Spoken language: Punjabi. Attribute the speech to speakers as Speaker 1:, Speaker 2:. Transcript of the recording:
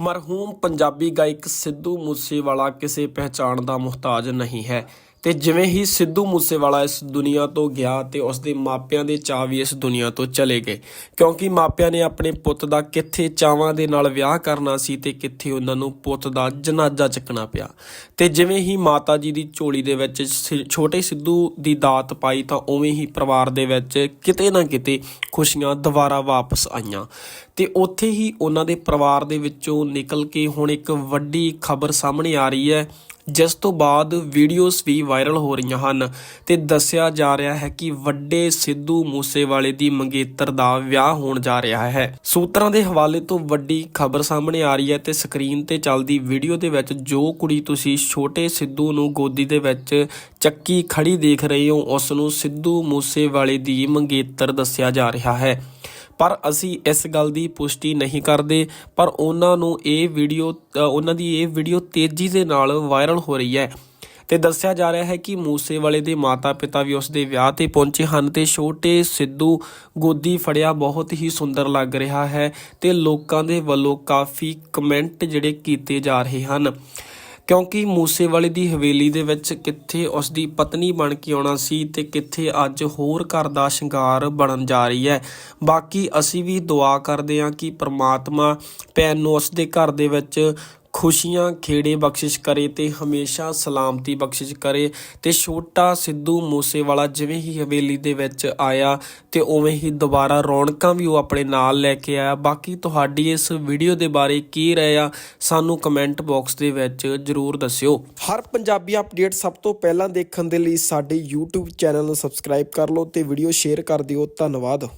Speaker 1: ਮਰਹੂਮ ਪੰਜਾਬੀ ਗਾਇਕ ਸਿੱਧੂ ਮੂਸੇਵਾਲਾ ਕਿਸੇ ਪਹਿਚਾਣ ਦਾ ਮੁਹਤਾਜ ਨਹੀਂ ਹੈ। ਤੇ ਜਿਵੇਂ ਹੀ ਸਿੱਧੂ ਮੂਸੇਵਾਲਾ ਇਸ ਦੁਨੀਆ ਤੋਂ ਗਿਆ ਤੇ ਉਸ ਦੇ ਮਾਪਿਆਂ ਦੇ ਚਾਅ ਵੀ ਇਸ ਦੁਨੀਆ ਤੋਂ ਚਲੇ ਗਏ। ਕਿਉਂਕਿ ਮਾਪਿਆਂ ਨੇ ਆਪਣੇ ਪੁੱਤ ਦਾ ਕਿੱਥੇ ਚਾਵਾਂ ਦੇ ਨਾਲ ਵਿਆਹ ਕਰਨਾ ਸੀ ਤੇ ਕਿੱਥੇ ਉਹਨਾਂ ਨੂੰ ਪੁੱਤ ਦਾ ਜਨਾਜ਼ਾ ਚੱਕਣਾ ਪਿਆ। ਤੇ ਜਿਵੇਂ ਹੀ ਮਾਤਾ ਜੀ ਦੀ ਝੋਲੀ ਦੇ ਵਿੱਚ ਸਿ- ਛੋਟੇ ਸਿੱਧੂ ਦੀ ਦਾਤ ਪਾਈ ਤਾਂ ਉਵੇਂ ਹੀ ਪਰਿਵਾਰ ਦੇ ਵਿੱਚ ਕਿਤੇ ਨਾ ਕਿਤੇ ਖੁਸ਼ੀਆਂ ਦੁਬਾਰਾ ਵਾਪਸ ਆਈਆਂ। ਤੇ ਉੱਥੇ ਹੀ ਉਹਨਾਂ ਦੇ ਪਰਿਵਾਰ ਦੇ ਵਿੱਚੋਂ ਨਿਕਲ ਕੇ ਹੁਣ ਇੱਕ ਵੱਡੀ ਖਬਰ ਸਾਹਮਣੇ ਆ ਰਹੀ ਹੈ ਜਿਸ ਤੋਂ ਬਾਅਦ ਵੀਡੀਓਜ਼ ਵੀ ਵਾਇਰਲ ਹੋ ਰਹੀਆਂ ਹਨ ਤੇ ਦੱਸਿਆ ਜਾ ਰਿਹਾ ਹੈ ਕਿ ਵੱਡੇ ਸਿੱਧੂ ਮੂਸੇਵਾਲੇ ਦੀ ਮੰਗੇਤਰ ਦਾ ਵਿਆਹ ਹੋਣ ਜਾ ਰਿਹਾ ਹੈ। ਸੂਤਰਾਂ ਦੇ ਹਵਾਲੇ ਤੋਂ ਵੱਡੀ ਖਬਰ ਸਾਹਮਣੇ ਆ ਰਹੀ ਹੈ ਤੇ ਸਕਰੀਨ ਤੇ ਚੱਲਦੀ ਵੀਡੀਓ ਦੇ ਵਿੱਚ ਜੋ ਕੁੜੀ ਤੁਸੀਂ ਛੋਟੇ ਸਿੱਧੂ ਨੂੰ ਗੋਦੀ ਦੇ ਵਿੱਚ ਚੱਕੀ ਖੜੀ ਦੇਖ ਰਹੇ ਹੋ, ਉਸ ਨੂੰ ਸਿੱਧੂ ਮੂਸੇਵਾਲੇ ਦੀ ਮੰਗੇਤਰ ਦੱਸਿਆ ਜਾ ਰਿਹਾ ਹੈ। ਪਰ ਅਸੀਂ ਇਸ ਗੱਲ ਦੀ ਪੁਸ਼ਟੀ ਨਹੀਂ ਕਰਦੇ, ਪਰ ਉਹਨਾਂ ਨੂੰ ਇਹ ਵੀਡੀਓ ਉਹਨਾਂ ਦੀ ਇਹ ਵੀਡੀਓ ਤੇਜ਼ੀ ਦੇ ਨਾਲ ਵਾਇਰਲ ਹੋ ਰਹੀ ਹੈ। ਤੇ ਦੱਸਿਆ ਜਾ ਰਿਹਾ ਹੈ ਕਿ ਮੂਸੇਵਾਲੇ ਦੇ ਮਾਤਾ-ਪਿਤਾ ਵੀ ਉਸ ਦੇ ਵਿਆਹ ਤੇ ਪਹੁੰਚੇ ਹਨ ਤੇ ਛੋਟੇ ਸਿੱਧੂ ਗੋਦੀ ਫੜਿਆ ਬਹੁਤ ਹੀ ਸੁੰਦਰ ਲੱਗ ਰਿਹਾ ਹੈ ਤੇ ਲੋਕਾਂ ਦੇ ਵੱਲੋਂ ਕਾਫੀ ਕਮੈਂਟ ਜਿਹੜੇ ਕੀਤੇ ਜਾ ਰਹੇ ਹਨ। ਕਿਉਂਕਿ ਮੂਸੇਵਾਲੇ ਦੀ ਹਵੇਲੀ ਦੇ ਵਿੱਚ ਕਿੱਥੇ ਉਸ ਦੀ ਪਤਨੀ ਬਣ ਕੇ ਆਉਣਾ ਸੀ ਤੇ ਕਿੱਥੇ ਅੱਜ ਹੋਰ ਘਰ ਦਾ ਸ਼ਿੰਗਾਰ ਬਣਨ ਜਾ ਰਹੀ ਹੈ। ਬਾਕੀ ਅਸੀਂ ਵੀ ਦੁਆ ਕਰਦੇ ਹਾਂ ਕਿ ਪ੍ਰਮਾਤਮਾ ਭੈਣ ਨੂੰ ਉਸ ਦੇ ਘਰ ਦੇ ਵਿੱਚ ਖੁਸ਼ੀਆਂ, ਖੇੜੇ ਬਖਸ਼ਿਸ਼ ਕਰੇ ਤੇ ਹਮੇਸ਼ਾ ਸਲਾਮਤੀ ਬਖਸ਼ਿਸ਼ ਕਰੇ ਤੇ ਛੋਟਾ ਸਿੱਧੂ ਮੂਸੇਵਾਲਾ ਜਿਵੇਂ ਹੀ ਹਵੇਲੀ ਦੇ ਵਿੱਚ ਆਇਆ ਤੇ ਉਵੇਂ ਹੀ ਦੁਬਾਰਾ ਰੌਣਕਾਂ ਵੀ ਉਹ ਆਪਣੇ ਨਾਲ ਲੈ ਕੇ ਆਇਆ। ਬਾਕੀ ਤੁਹਾਡੀ ਇਸ ਵੀਡੀਓ ਦੇ ਬਾਰੇ ਕੀ ਰਾਏ ਆ, ਸਾਨੂੰ ਕਮੈਂਟ ਬਾਕਸ ਦੇ ਵਿੱਚ ਜਰੂਰ ਦੱਸਿਓ। ਹਰ ਪੰਜਾਬੀ ਅਪਡੇਟ ਸਭ ਤੋਂ ਪਹਿਲਾਂ ਦੇਖਣ ਦੇ ਲਈ ਸਾਡੇ YouTube ਚੈਨਲ ਨੂੰ ਸਬਸਕ੍ਰਾਈਬ ਕਰ ਲਓ ਤੇ ਵੀਡੀਓ ਸ਼ੇਅਰ ਕਰ ਦਿਓ। ਧੰਨਵਾਦ।